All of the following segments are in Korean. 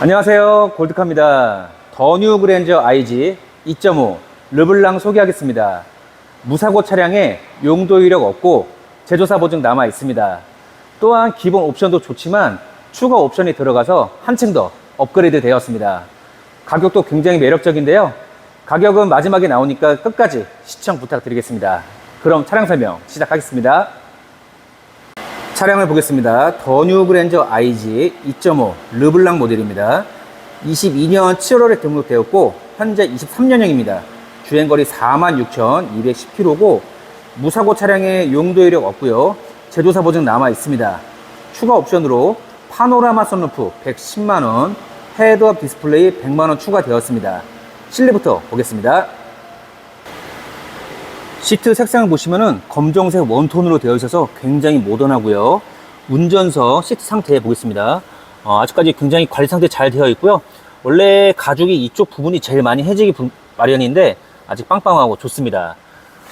안녕하세요. 골드카입니다. 더뉴 그랜저 IG 2.5 르블랑 소개하겠습니다. 무사고 차량에 용도 이력 없고 제조사 보증 남아 있습니다. 또한 기본 옵션도 좋지만 추가 옵션이 들어가서 한층 더 업그레이드 되었습니다. 가격도 굉장히 매력적인데요. 가격은 마지막에 나오니까 끝까지 시청 부탁드리겠습니다. 그럼 차량 설명 시작하겠습니다 차량을 보겠습니다. 더 뉴 그랜저 IG 2.5 르블랑 모델입니다. 22년 7월에 등록되었고 현재 23년형입니다. 주행거리 46,210km고 무사고 차량에 용도 이력 없고요. 제조사 보증 남아 있습니다. 추가 옵션으로 파노라마 선루프 110만 원, 헤드업 디스플레이 100만 원 추가되었습니다. 실내부터 보겠습니다. 시트 색상을 보시면은 검정색 원톤으로 되어 있어서 굉장히 모던하고요. 운전석 시트 상태 보겠습니다. 어, 아직까지 굉장히 관리 상태 잘 되어 있고요. 원래 가죽이 이쪽 부분이 제일 많이 해지기 부- 마련인데 아직 빵빵하고 좋습니다.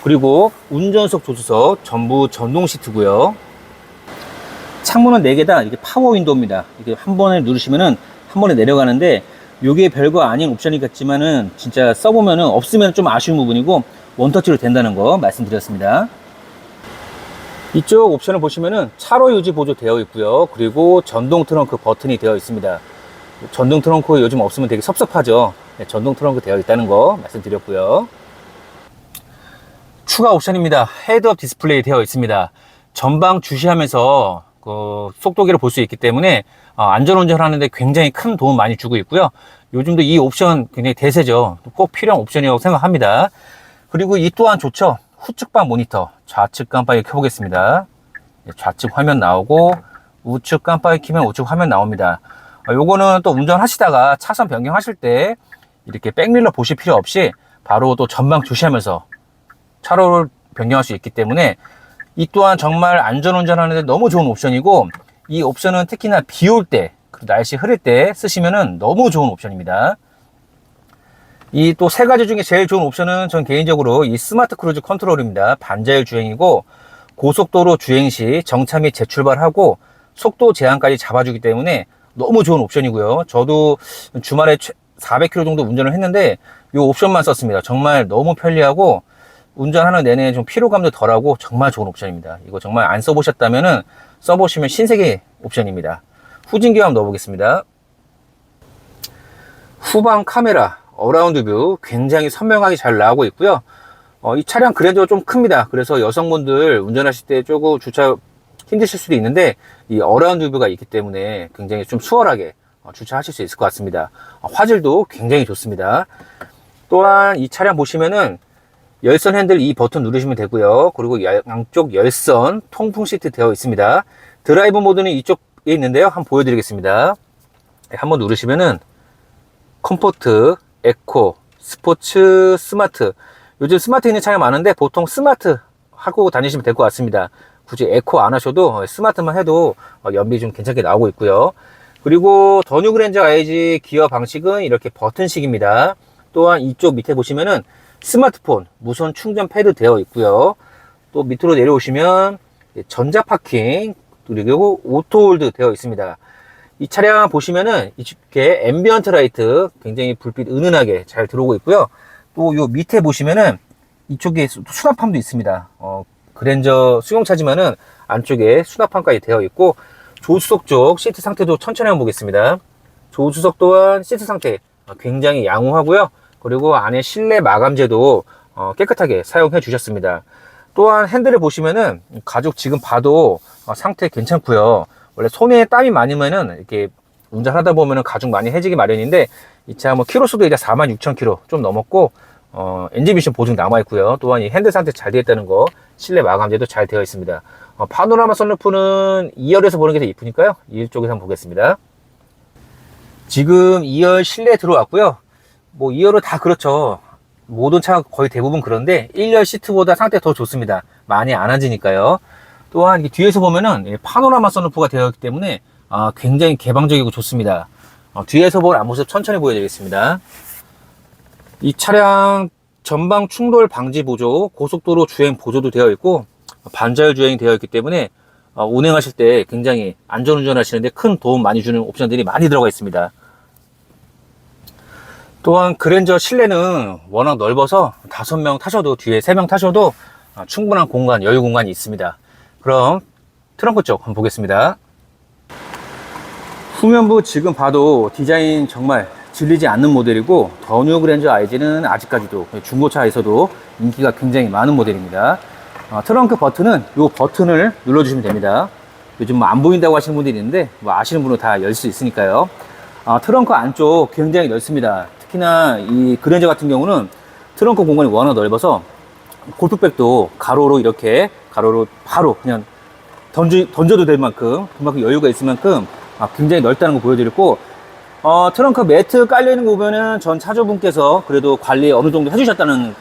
그리고 운전석 조수석 전부 전동 시트고요. 창문은 4개 다 이게 파워 윈도우입니다. 이게 한 번에 누르시면은 한 번에 내려가는데 이게 별거 아닌 옵션이겠지만은 진짜 써보면은 없으면 좀 아쉬운 부분이고 원터치로 된다는 거 말씀드렸습니다. 이쪽 옵션을 보시면은 차로 유지 보조 되어 있고요. 그리고 전동 트렁크 버튼이 되어 있습니다. 전동 트렁크 요즘 없으면 되게 섭섭하죠. 네, 전동 트렁크 되어 있다는 거 말씀드렸고요. 추가 옵션입니다. 헤드업 디스플레이 되어 있습니다. 전방 주시하면서 그 속도계를 볼 수 있기 때문에 어, 안전운전 하는데 굉장히 큰 도움 많이 주고 있고요. 요즘도 이 옵션 굉장히 대세죠. 꼭 필요한 옵션이라고 생각합니다. 그리고 이 또한 좋죠. 후측방 모니터, 좌측 깜빡이 켜보겠습니다. 네, 좌측 화면 나오고 우측 깜빡이 키면 우측 화면 나옵니다. 어, 요거는 또 운전하시다가 차선 변경하실 때 이렇게 백밀러 보실 필요 없이 바로 또 전방 주시하면서 차로를 변경할 수 있기 때문에 이 또한 정말 안전 운전 하는데 너무 좋은 옵션이고 이 옵션은 특히나 비 올 때, 날씨 흐릴 때 쓰시면은 너무 좋은 옵션입니다. 이 또 세 가지 중에 제일 좋은 옵션은 전 개인적으로 이 스마트 크루즈 컨트롤입니다. 반자율 주행이고 고속도로 주행 시 정차 및 재출발하고 속도 제한까지 잡아주기 때문에 너무 좋은 옵션이고요. 저도 주말에 400km 정도 운전을 했는데 이 옵션만 썼습니다. 정말 너무 편리하고 운전하는 내내 좀 피로감도 덜하고 정말 좋은 옵션입니다. 이거 정말 안 써보셨다면은 써보시면 신세계 옵션입니다. 후진기 한번 넣어보겠습니다. 후방 카메라 어라운드 뷰 굉장히 선명하게 잘 나오고 있고요. 어, 이 차량 그래도 좀 큽니다. 그래서 여성분들 운전하실 때 조금 주차 힘드실 수도 있는데 이 어라운드 뷰가 있기 때문에 굉장히 좀 수월하게 어, 주차하실 수 있을 것 같습니다. 어, 화질도 굉장히 좋습니다. 또한 이 차량 보시면은 열선 핸들 이 버튼 누르시면 되고요. 그리고 야- 양쪽 열선 통풍 시트 되어 있습니다. 드라이브 모드는 이쪽에 있는데요. 한번 보여드리겠습니다. 네, 한번 누르시면은 컴포트, 에코, 스포츠, 스마트. 요즘 스마트 있는 차량 많은데 보통 스마트 하고 다니시면 될 것 같습니다. 굳이 에코 안 하셔도 스마트만 해도 어, 연비 좀 괜찮게 나오고 있고요. 그리고 더 뉴 그랜저 IG 기어 방식은 이렇게 버튼식입니다. 또한 이쪽 밑에 보시면은 스마트폰 무선 충전 패드 되어 있고요. 또 밑으로 내려오시면 전자 파킹 그리고 오토홀드 되어 있습니다. 이 차량 보시면은 이렇게 앰비언트 라이트 굉장히 불빛 은은하게 잘 들어오고 있고요. 또 요 밑에 보시면은 이쪽에 수- 수납함도 있습니다. 어, 그랜저 수용차지만은 안쪽에 수납함까지 되어 있고 조수석 쪽 시트 상태도 천천히 한번 보겠습니다. 조수석 또한 시트 상태 어, 굉장히 양호하고요. 그리고 안에 실내 마감재도 어, 깨끗하게 사용해 주셨습니다. 또한 핸들을 보시면은 가죽 지금 봐도 어, 상태 괜찮고요. 원래 손에 땀이 많으면은 이렇게 운전하다 보면은 가죽 많이 해지기 마련인데 이 차 뭐 키로수도 이제 46,000km 좀 넘었고 어, 엔진 미션 보증 남아 있고요. 또한 이 핸들 상태 잘 되어 있다는 거 실내 마감재도 잘 되어 있습니다. 어, 파노라마 선루프는 2열에서 보는 게 더 이쁘니까요. 이쪽에서 한번 보겠습니다. 지금 2열 실내 들어왔고요. 뭐 2열은 다 그렇죠. 모든 차가 거의 대부분 그런데 1열 시트보다 상태 더 좋습니다. 많이 안 앉으니까요. 또한 이 뒤에서 보면은 이 파노라마 선루프가 되어 있기 때문에 아, 굉장히 개방적이고 좋습니다. 어, 뒤에서 볼 앞모습 천천히 보여드리겠습니다. 이 차량 전방 충돌 방지 보조, 고속도로 주행 보조도 되어 있고 반자율 주행이 되어 있기 때문에 어, 운행하실 때 굉장히 안전운전 하시는데 큰 도움 많이 주는 옵션들이 많이 들어가 있습니다. 또한 그랜저 실내는 워낙 넓어서 다섯 명 타셔도 뒤에 세 명 타셔도 아, 충분한 공간, 여유 공간이 있습니다. 그럼 트렁크 쪽 한번 보겠습니다. 후면부 지금 봐도 디자인 정말 질리지 않는 모델이고 더 뉴 그랜저 IG는 아직까지도 중고차에서도 인기가 굉장히 많은 모델입니다. 어, 트렁크 버튼은 이 버튼을 눌러주시면 됩니다. 요즘 뭐 안 보인다고 하시는 분들이 있는데 뭐 아시는 분은 다 열 수 있으니까요. 어, 트렁크 안쪽 굉장히 넓습니다. 특히나 이 그랜저 같은 경우는 트렁크 공간이 워낙 넓어서 골프백도 가로로 이렇게 가로로 바로 그냥 던져, 던져도 될 만큼 그만큼 여유가 있을 만큼 아, 굉장히 넓다는 거 보여드렸고 어, 트렁크 매트 깔려있는 거 보면은 전 차주분께서 그래도 관리 어느 정도 해주셨다는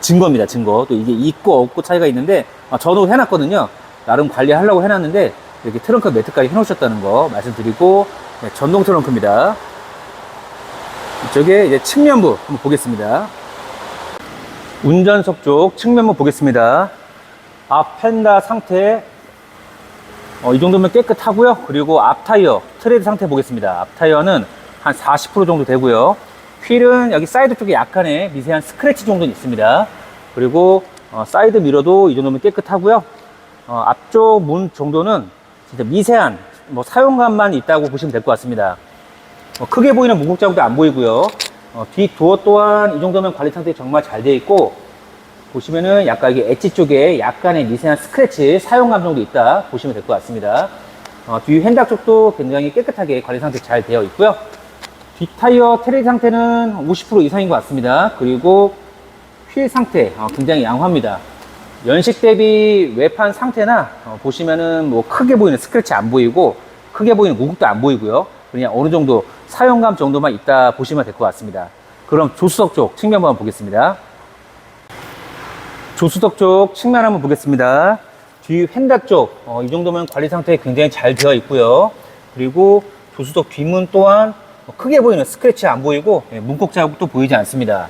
증거입니다 증거. 또 이게 있고 없고 차이가 있는데 아, 저도 해놨거든요. 나름 관리하려고 해놨는데 이렇게 트렁크 매트까지 해놓으셨다는 거 말씀드리고 네, 전동 트렁크입니다. 이쪽에 이제 측면부 한번 보겠습니다. 운전석 쪽 측면부 보겠습니다 앞 펜다 상태 어, 이 정도면 깨끗하고요. 그리고 앞 타이어 트레드 상태 보겠습니다. 앞 타이어는 한 40% 정도 되고요. 휠은 여기 사이드 쪽에 약간의 미세한 스크래치 정도는 있습니다. 그리고 어, 사이드 미러도 이 정도면 깨끗하고요. 어, 앞쪽 문 정도는 진짜 미세한 뭐 사용감만 있다고 보시면 될 것 같습니다. 어, 크게 보이는 문콕 자국도 안 보이고요. 어, 뒤 도어 또한 이 정도면 관리 상태 정말 잘 되어 있고 보시면은 약간 이게 엣지 쪽에 약간의 미세한 스크래치 사용감 정도 있다 보시면 될 것 같습니다. 어, 뒤 핸닥 쪽도 굉장히 깨끗하게 관리 상태 잘 되어 있고요. 뒷 타이어 트레이 상태는 50% 이상인 것 같습니다. 그리고 휠 상태 어, 굉장히 양호합니다. 연식 대비 외판 상태나 어, 보시면은 뭐 크게 보이는 스크래치 안 보이고 크게 보이는 무국도 안 보이고요. 그냥 어느 정도 사용감 정도만 있다 보시면 될 것 같습니다. 그럼 조수석 쪽 측면 한번 보겠습니다. 조수석 쪽 측면 한번 보겠습니다. 뒤 휀다 쪽, 어, 이 정도면 관리 상태 굉장히 잘 되어 있고요. 그리고 조수석 뒷문 또한 어, 크게 보이는 스크래치 안 보이고 예, 문콕 자국도 보이지 않습니다.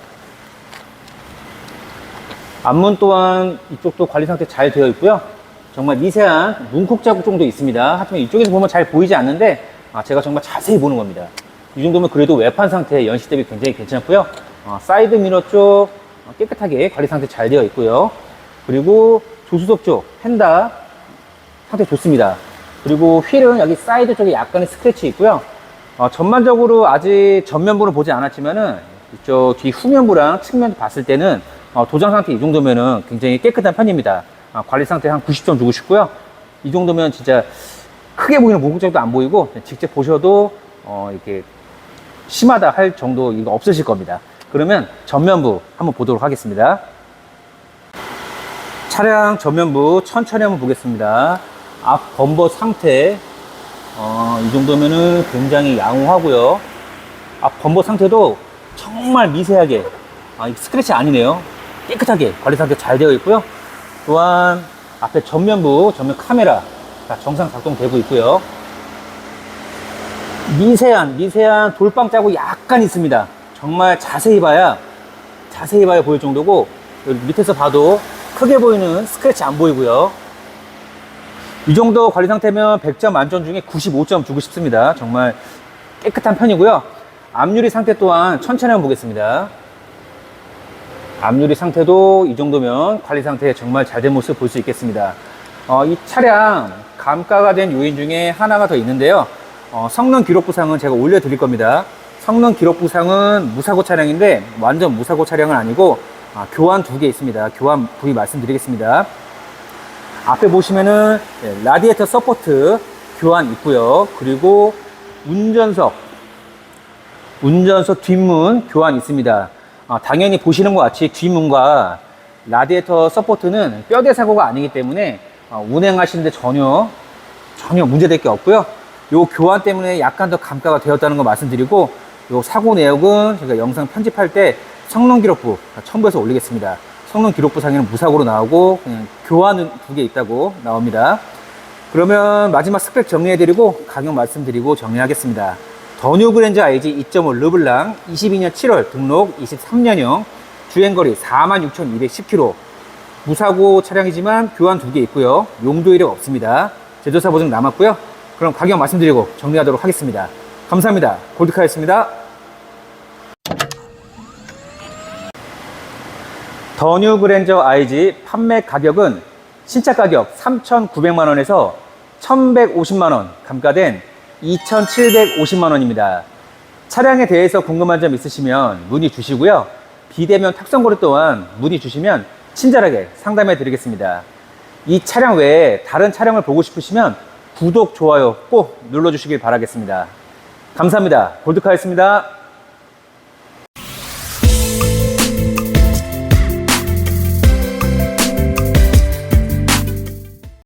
앞문 또한 이쪽도 관리 상태 잘 되어 있고요. 정말 미세한 문콕 자국 정도 있습니다. 하지만 이쪽에서 보면 잘 보이지 않는데 아, 제가 정말 자세히 보는 겁니다. 이 정도면 그래도 외판 상태 연식 대비 굉장히 괜찮고요. 어, 사이드 미러 쪽 어, 깨끗하게 관리 상태 잘 되어 있고요. 그리고 조수석 쪽 펜다 상태 좋습니다. 그리고 휠은 여기 사이드 쪽에 약간의 스크래치 있고요. 어, 전반적으로 아직 전면부는 보지 않았지만은 이쪽 뒤 후면부랑 측면 봤을 때는 어, 도장 상태 이 정도면은 굉장히 깨끗한 편입니다. 아, 관리 상태 한 90점 주고 싶고요. 이 정도면 진짜 크게 보이는 모국적도 안 보이고 직접 보셔도 어, 이렇게 심하다 할 정도 이거 없으실 겁니다. 그러면 전면부 한번 보도록 하겠습니다. 차량 전면부 천천히 한번 보겠습니다. 앞 범버 상태 어, 이 정도면은 굉장히 양호하고요. 앞 범버 상태도 정말 미세하게 아, 이 스크래치 아니네요. 깨끗하게 관리 상태 잘 되어 있고요. 또한 앞에 전면부 전면 카메라 다 정상 작동되고 있고요. 미세한 미세한 돌빵 자국 약간 있습니다. 정말 자세히 봐야 자세히 봐야 보일 정도고 여기 밑에서 봐도 크게 보이는 스크래치 안 보이고요. 이 정도 관리 상태면 100점 만점 중에 95점 주고 싶습니다. 정말 깨끗한 편이고요. 앞유리 상태 또한 천천히 한번 보겠습니다. 앞유리 상태도 이 정도면 관리 상태 정말 잘 된 모습 볼 수 있겠습니다. 어, 이 차량 감가가 된 요인 중에 하나가 더 있는데요. 어, 성능 기록 부상은 제가 올려드릴 겁니다. 성능 기록 부상은 무사고 차량인데 완전 무사고 차량은 아니고 아, 교환 두 개 있습니다. 교환 부위 말씀드리겠습니다. 앞에 보시면은 네, 라디에이터 서포트 교환 있고요. 그리고 운전석 운전석 뒷문 교환 있습니다. 아, 당연히 보시는 것 같이 뒷문과 라디에이터 서포트는 뼈대 사고가 아니기 때문에 아, 운행하시는데 전혀 전혀 문제될 게 없고요. 요 교환 때문에 약간 더 감가가 되었다는 거 말씀드리고 요 사고 내역은 제가 영상 편집할 때 성능 기록부 첨부해서 올리겠습니다. 성능 기록부 상에는 무사고로 나오고 그냥 교환은 두 개 있다고 나옵니다. 그러면 마지막 스펙 정리해드리고 가격 말씀드리고 정리하겠습니다. 더뉴 그랜저 IG 2.5 르블랑 22년 7월 등록 23년형 주행거리 46,210km 무사고 차량이지만 교환 두 개 있고요. 용도 이력 없습니다. 제조사 보증 남았고요. 그럼 가격 말씀드리고 정리하도록 하겠습니다. 감사합니다. 골드카였습니다. 더뉴 그랜저 IG 판매 가격은 신차 가격 3,900만원에서 1,150만원 감가된 2,750만원입니다. 차량에 대해서 궁금한 점 있으시면 문의 주시고요. 비대면 탁송 거래 또한 문의 주시면 친절하게 상담해 드리겠습니다. 이 차량 외에 다른 차량을 보고 싶으시면 구독, 좋아요 꼭 눌러주시길 바라겠습니다. 감사합니다. 골드카였습니다.